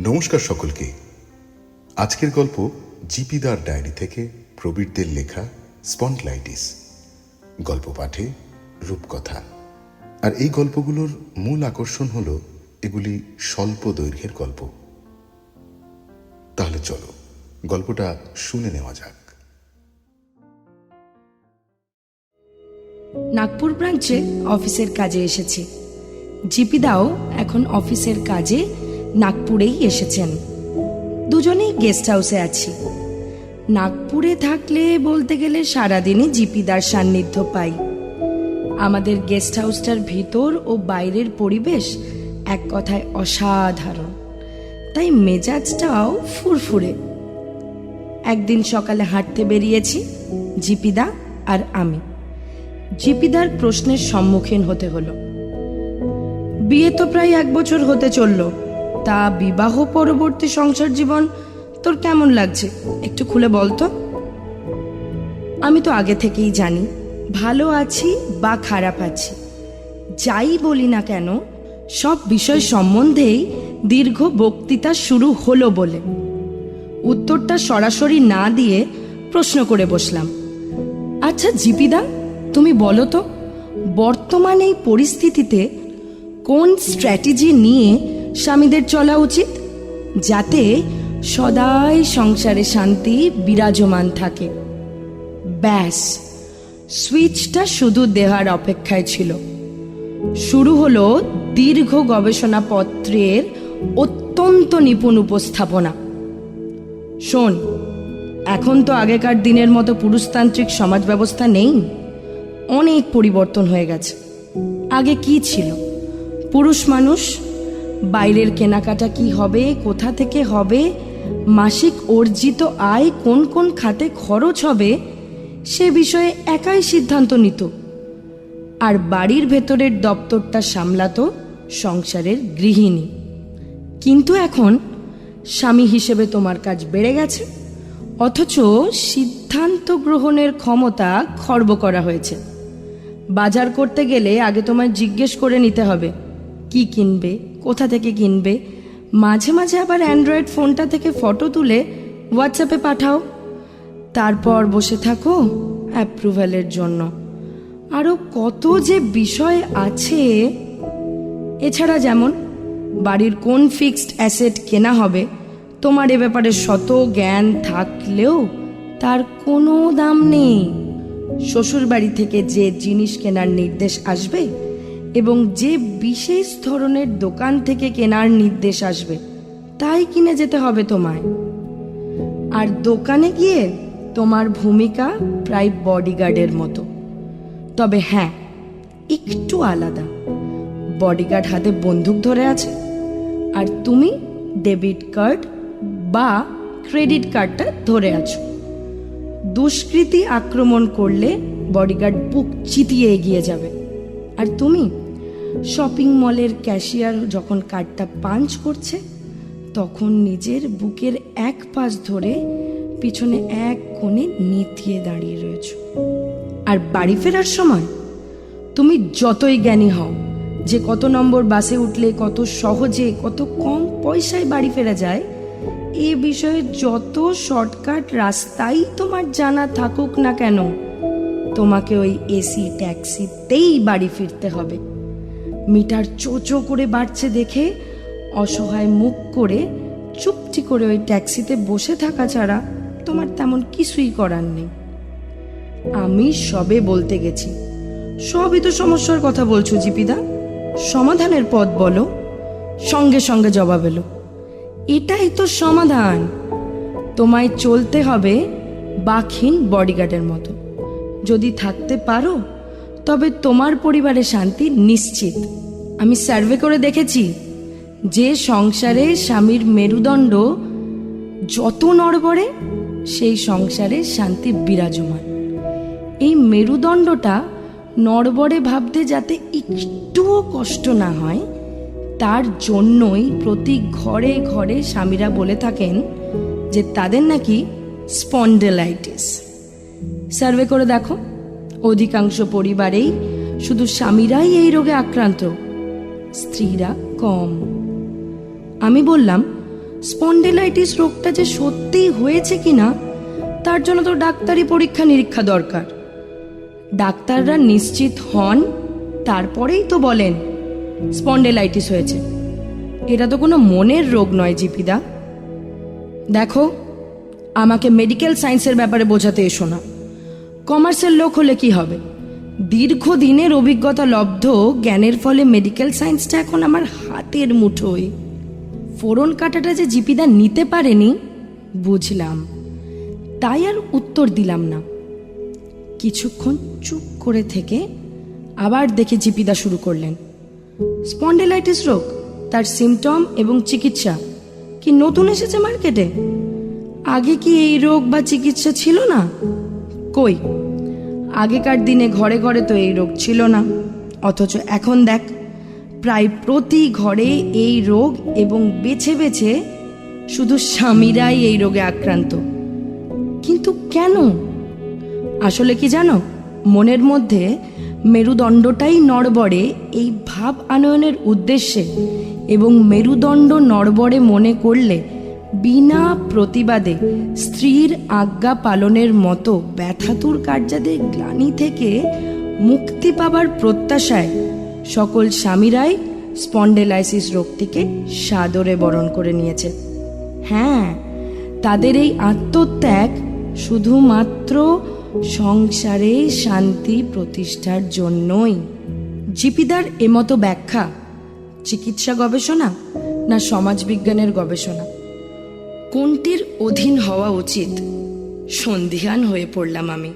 নমস্কার সকলকে। আজকের গল্প জিপিদার ডায়েরি থেকে প্রবীরদের লেখা স্পন্ডলাইটিস। গল্প পাঠে রূপকথা। আর এই গল্পগুলোর মূল আকর্ষণ হল এগুলি স্বল্প দৈর্ঘ্যের গল্প। তাহলে চলো, গল্পটা শুনে নেওয়া যাক। নাগপুর ব্রাঞ্চে অফিসের কাজে এসেছি। জিপিদাও এখন অফিসের কাজে নাগপুরেই এসেছেন। দুজনেই গেস্ট হাউসে আছি। নাগপুরে থাকলে বলতে গেলে সারাদিনই জিপিদার সান্নিধ্য পাই। আমাদের গেস্ট হাউসটার ভিতর ও বাইরের পরিবেশ এক কথায় অসাধারণ। তাই মেজাজটাও ফুরফুরে। একদিন সকালে হাঁটতে বেরিয়েছি, জিপিদা আর আমি। জিপিদার প্রশ্নের সম্মুখীন হতে হলো। বিয়ে তো প্রায় এক বছর হতে চলল। তা বিবাহ পরবর্তী সংসার জীবন তোর কেমন লাগছে? একটু খুলে বলতো আমি তো আগে থেকেই জানি, ভালো আছি বা খারাপ আছি। যাই বলি না কেন, সব বিষয় সম্বন্ধেই দীর্ঘ বক্তৃতা শুরু হলো বলে। উত্তরটা সরাসরি না দিয়ে প্রশ্ন করে বসলাম। আচ্ছা জিপিদা, তুমি বলো তো, বর্তমান এই পরিস্থিতিতে কোন স্ট্র্যাটেজি নিয়ে স্বামীদের চলা উচিত, যাতে সদাই সংসারে শান্তি বিরাজমান থাকে। ব্যাস, সুইচটা শুধু দেহার অপেক্ষায় ছিল। শুরু হলো দীর্ঘ গবেষণাপত্রের অত্যন্ত নিপুণ উপস্থাপনা। শোন, এখন তো আগেকার দিনের মতো পুরুষতান্ত্রিক সমাজ ব্যবস্থা নেই। অনেক পরিবর্তন হয়ে গেছে। আগে কি ছিল? পুরুষ মানুষ বাইরের কেনাকাটা কি হবে, কোথা থেকে হবে, মাসিক অর্জিত আয় কোন কোন খাতে খরচ হবে, সে বিষয়ে একাই সিদ্ধান্ত নিত। আর বাড়ির ভেতরের দপ্তরটা সামলাতো সংসারের গৃহিণী। কিন্তু এখন স্বামী হিসেবে তোমার কাজ বেড়ে গেছে, অথচ সিদ্ধান্ত গ্রহণের ক্ষমতা খর্ব করা হয়েছে। বাজার করতে গেলে আগে তোমায় জিজ্ঞেস করে নিতে হবে, কি কিনবে কোথা থেকে কিনবে? মাঝে মাঝে আবার অ্যান্ড্রয়েড ফোনটা থেকে ফটো তুলে হোয়াটসঅ্যাপে পাঠাও। তারপর বসে থাকো অ্যাপ্রুভালের জন্য। আরও কত যে বিষয় আছে। এছাড়া যেমন, বাড়ির কোন ফিক্সড অ্যাসেট কেনা হবে, তোমার এ ব্যাপারে শত জ্ঞান থাকলেও তার কোনো দাম নেই। শ্বশুর বাড়ি থেকে যে জিনিস কেনার নির্দেশ আসবে এবং যে বিশেষ ধরনের দোকান থেকে কেনার নির্দেশ আসবে, তাই কিনে যেতে হবে তোমায়। আর দোকানে গিয়ে তোমার ভূমিকা প্রায় বডিগার্ডের মতো। তবে হ্যাঁ একটু আলাদা। বডিগার্ড হাতে বন্দুক ধরে আছে, আর তুমি ডেবিট কার্ড বা ক্রেডিট কার্ডটা ধরে আছো। দুষ্কৃতী আক্রমণ করলে বডিগার্ড বুক চিতিয়ে এগিয়ে যাবে। আর তুমি? শপিং মলের ক্যাশিয়ার যখন কার্ডটা পাঞ্চ করছে, তখন নিজের বুকের এক পাশ ধরে পিছনে এক কোণে নিতিয়ে দাঁড়িয়ে রয়েছো। আর বাড়ি ফেরার সময় তুমি যতই জ্ঞানী হও, যে কত নম্বর বাসে উঠলে, কত সহজে, কত কম পয়সায় বাড়ি ফেরা যায়, এ বিষয়ে যত শর্টকাট রাস্তাই তোমার জানা থাকুক না কেন তোমাকে ওই এসি ট্যাক্সিতেই বাড়ি ফিরতে হবে। মিটার চোচো করে বাড়ছে দেখে, অসহায় মুখ করে, চুপটি করে ওই ট্যাক্সিতে বসে থাকা ছাড়া তোমার তেমন কিছুই করার নেই। আমি সবে বলতে গেছি, সবই তো সমস্যার কথা বলছো জিপিদা। সমাধানের পথ বলো, সঙ্গে সঙ্গে জবাব এলো। এটাই তো সমাধান। তোমায় চলতে হবে বাখিন বডিগার্ডের মতো। যদি থাকতে পারো, তবে তোমার পরিবারে শান্তি নিশ্চিত। আমি সার্ভে করে দেখেছি যে সংসারে স্বামীর মেরুদণ্ড যত নড়বড়ে, সেই সংসারে শান্তি বিরাজমান। এই মেরুদণ্ডটা নড়বড়ে ভাবতে যাতে একটুও কষ্ট না হয়, তার জন্যই প্রতি ঘরে ঘরে স্বামীরা বলে থাকেন যে তাদের নাকি স্পন্ডেলাইটিস। সার্ভে করে দেখো। অধিকাংশ পরিবারেই শুধু স্বামীরাই এই রোগে আক্রান্ত, স্ত্রীরা কম। আমি বললাম, স্পন্ডেলাইটিস রোগটা যে সত্যিই হয়েছে কিনা, তার জন্য তো ডাক্তারি পরীক্ষা নিরীক্ষা দরকার। ডাক্তাররা নিশ্চিত হন, তারপরেই তো বলেন, স্পন্ডেলাইটিস হয়েছে। এটা তো কোনো মনের রোগ নয়, জিপিদা। দেখো আমাকে মেডিকেল সায়েন্সের ব্যাপারে বোঝাতে এসো না। কমার্সের লোক হলে কি হবে? দীর্ঘদিনের অভিজ্ঞতা লব্ধ, জ্ঞানের ফলে মেডিকেল সায়েন্সটা এখন আমার হাতের মুঠোয়। ফোড়ন কাটাটা যে জিপিদা নিতে পারেনি, বুঝলাম। তাই আর উত্তর দিলাম না। কিছুক্ষণ চুপ করে থেকে আবার দেখে জিপিদা শুরু করলেন। স্পন্ডেলাইটিস রোগ, তার সিমটম এবং চিকিৎসা। কি নতুন এসেছে মার্কেটে আগে কি এই রোগ বা চিকিৎসা ছিল না? কই? আগেকার দিনে ঘরে ঘরে তো এই রোগ ছিল না। অথচ এখন দেখ, প্রায় প্রতি ঘরে এই রোগ এবং বেছে বেছে শুধু স্বামীরাই এই রোগে আক্রান্ত। কিন্তু কেন? আসলে কি জানো? মনের মধ্যে মেরুদণ্ডটাই নড়বড়ে এই ভাব আনয়নের উদ্দেশ্যে এবং মেরুদণ্ড নড়বড়ে মনে করলে বিনা প্রতিবাদে স্ত্রীর আজ্ঞা পালনের মতো ব্যথাতুর কার্যাদের গ্লানি থেকে মুক্তি পাবার প্রত্যাশায় সকল স্বামীরাই স্পন্ডেলাইসিস রোগটিকে সাদরে বরণ করে নিয়েছে। হ্যাঁ তাদের এই আত্মত্যাগ শুধুমাত্র সংসারে শান্তি প্রতিষ্ঠার জন্যই। জিপিদার এমতো ব্যাখ্যা চিকিৎসা গবেষণা না সমাজবিজ্ঞানের গবেষণা? কোনটির অধীন হওয়া উচিত? সন্ধিহান হয়ে পড়লাম আমি।